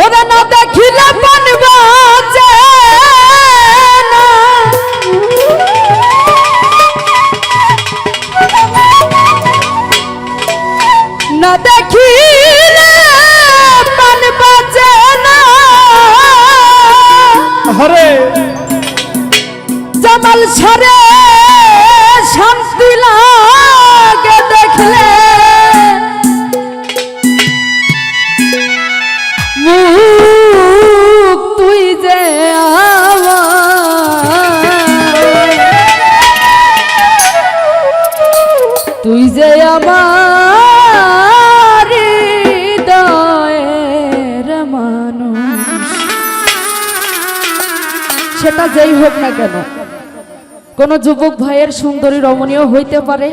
ওরা না দেখিলে পান না। না দেখিলে পান বাজে না। হরে জামাল সরে শান্তি লাগে দেখলে। যেই হোক না কেন, কোন যুবক ভাইয়ের সুন্দরী রমণীয় হইতে পারে।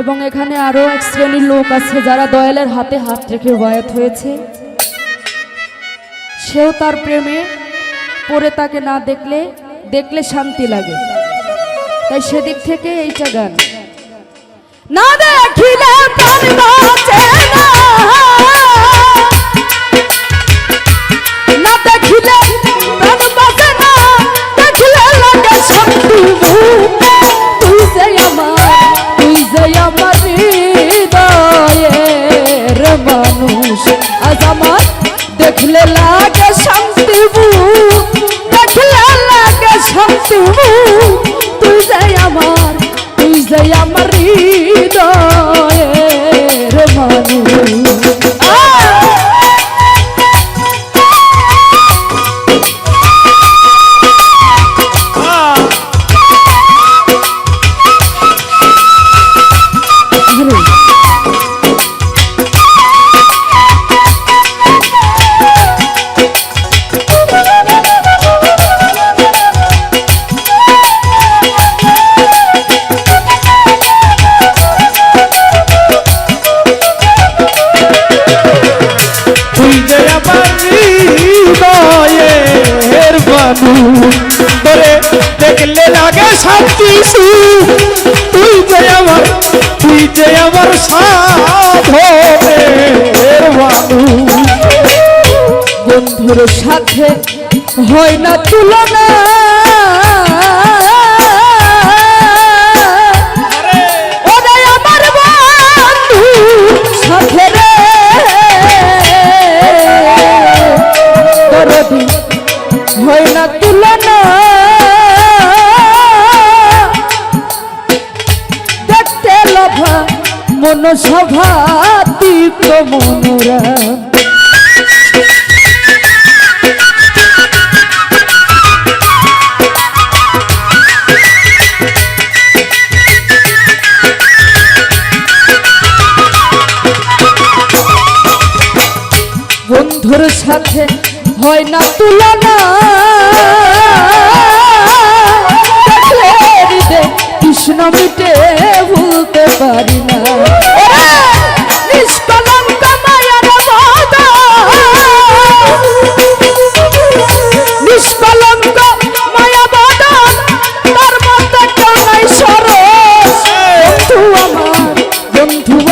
এবং এখানে আরও এক শ্রেণির লোক আছে যারা দয়ালের হাতে হাত রেখে বায়াত হয়েছে। সেও তার প্রেমে পরে তাকে না দেখলে দেখলে শান্তি লাগে। তাই সেদিক থেকে এইটা গান। না দেখিলে হৃদয়ের যে আমার সাধনের বন্ধুর সাথে হয় না তুলনা। সভা তীব্র মনোরা বন্ধুর সাথে হয় না তুলনা। কৃষ্ণ মিটে ভুলতে পারি না।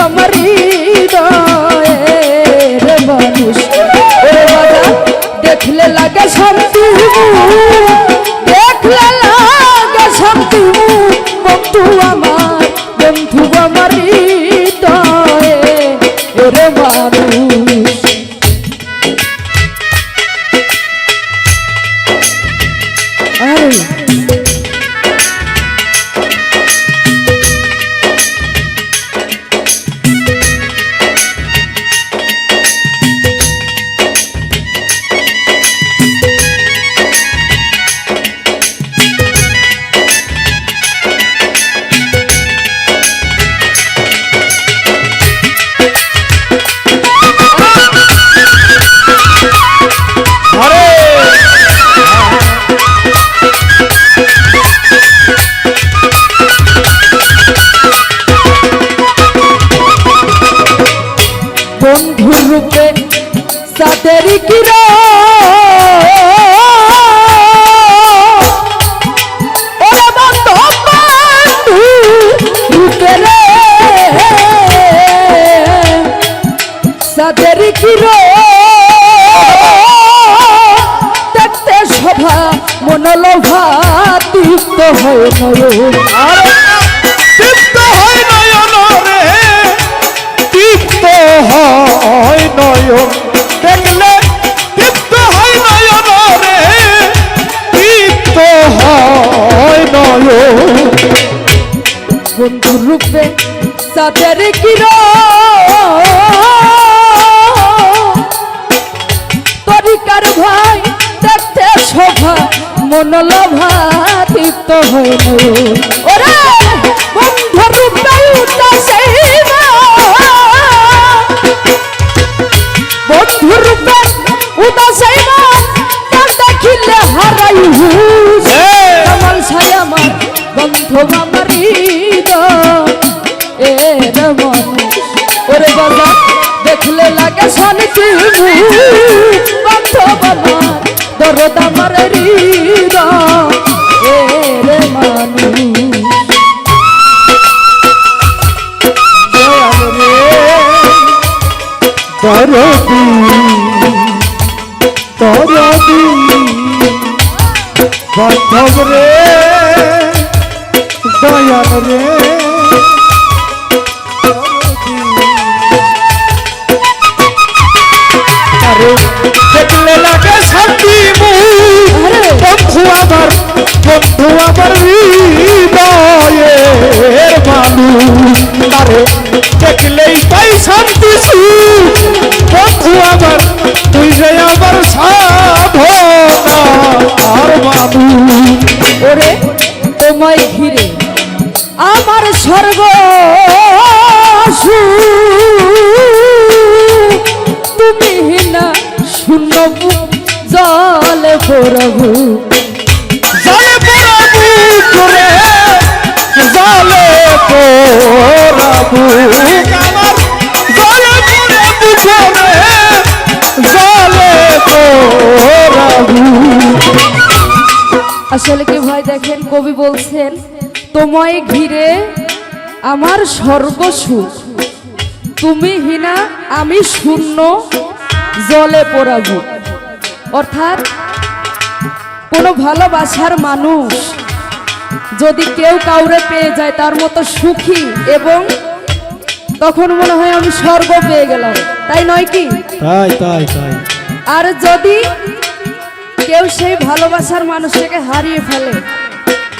আমার হৃদয়ের মানুষ। দেখলে লাগে শান্তি সাদের ওরে বন্ধু বন্ধু রূপে রে। চাঁদের কিরো দেখতে শোভা মনোলোভা দীপ্ত হয়ে নয়ন। তৃপ্ত হয় নয়ন রে। তৃপ্ত হয় নয়ন। বন্ধু রূপে চাঁদের কিরো তরিকার ভাই দেখতে শোভা মনোলোভা দীপ্ত হয়ে নয়ন ওরে বন্ধু রূপে উদাসে বন্ধু রূপে উদাসে দেখিলে হারাই আমার বন্ধ বাবা দেখলে লাগে শান্তি বন্ধ আমার দরদ আমার হৃদয়। তরদি তরদি বান্ধব রে, দয়াল রে। তোমায় ঘিরে আমার স্বর্গ তুমি না জল জলে প্রভু কবি বলছেন তোমায় ঘিরে আমার স্বর্গ সুখ। তুমি হিনা আমি শূন্য জলে পড়াবো অর্থাৎ কোনো ভালোবাসার মানুষ যদি কেউ কাউরে পেয়ে যায় তার মতো সুখী এবং তখন মনে হয় আমি স্বর্গ পেয়ে গেলাম। তাই নয় কি? তাই তাই তাই। আর যদি কেউ সেই ভালোবাসার মানুষটাকে হারিয়ে ফেলে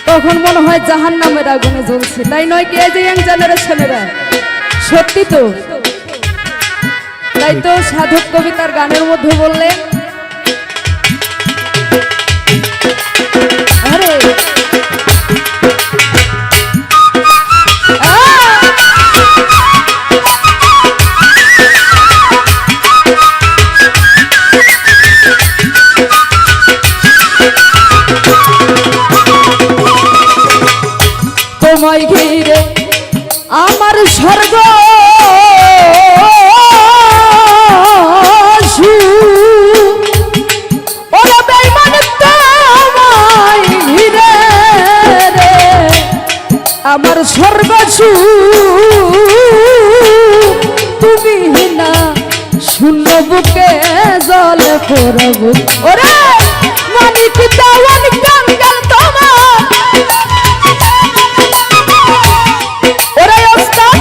তখন মনে হয় জাহান নামের আগুনে জ্বলছে। তাই নয় কি যে ইয়াং জেনারেশনেরা সত্যি তো? তাই তো সাধক কবিতার গানের মধ্যে বললেন করব। ওরে, মানিক দেওয়ান কাঙ্গাল তোমার ওরে ওস্তাদ,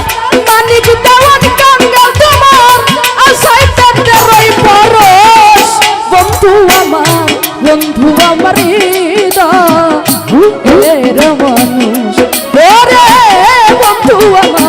মানিক দেওয়ান কাঙ্গাল তোমার আশায় পেতে রই পরশ, বন্ধু মানুষ। বন্ধু আমার।